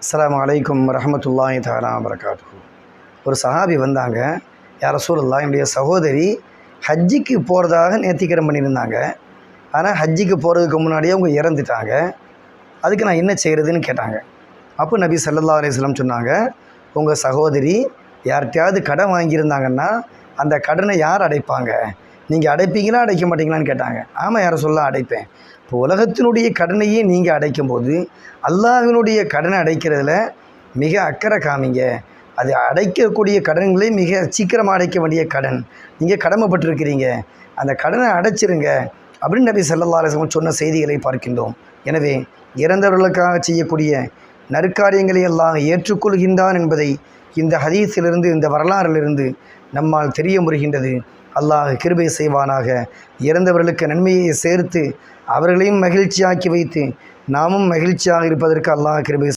அஸ்லாம் அலைக்கும் வரஹமத்துல்லாஹி தாலா வரகாத்து ஒரு சஹாபி வந்தாங்க யார சூழல்லாம் என்னுடைய சகோதரி ஹஜ்ஜிக்கு போகிறதாக நேர்த்திக்கரம் பண்ணியிருந்தாங்க. ஆனால் ஹஜ்ஜிக்கு போகிறதுக்கு முன்னாடியே அவங்க இறந்துட்டாங்க. அதுக்கு நான் என்ன செய்கிறதுன்னு கேட்டாங்க. அப்போ நபி சல்லல்லா அலிஸ்லாம் சொன்னாங்க உங்கள் சகோதரி யார்கிட்டையாவது கடன் வாங்கியிருந்தாங்கன்னா அந்த கடனை யார் அடைப்பாங்க? நீங்கள் அடைப்பீங்களா அடைக்க மாட்டீங்களான்னு கேட்டாங்க. ஆமாம் யாரை சொல்ல அடைப்பேன். இப்போ உலகத்தினுடைய கடனையே நீங்கள் அடைக்கும்போது அல்லாஹினுடைய கடனை அடைக்கிறதுல மிக அக்கறை காமிங்க. அது அடைக்கக்கூடிய கடன்களே மிக சீக்கிரமாக அடைக்க வேண்டிய கடன். நீங்கள் கடமைப்பட்டிருக்கிறீங்க. அந்த கடனை அடைச்சிருங்க அப்படின்னு நபி ஸல்லல்லாஹு சொன்ன செய்திகளை பார்க்கின்றோம். எனவே இறந்தவர்களுக்காக செய்யக்கூடிய நற்காரியங்களை எல்லாம் ஏற்றுக்கொள்கின்றான் என்பதை இந்த ஹதீஸிலிருந்து இந்த வரலாறிலிருந்து நம்மால் தெரிய முறுகின்றது. அல்லாஹ் கிருபை செய்வானாக. இறந்தவர்களுக்கு நன்மையை சேர்த்து அவர்களையும் மகிழ்ச்சியாக்கி வைத்து நாமும் மகிழ்ச்சியாக இருப்பதற்கு அல்லாஹ் கிருபை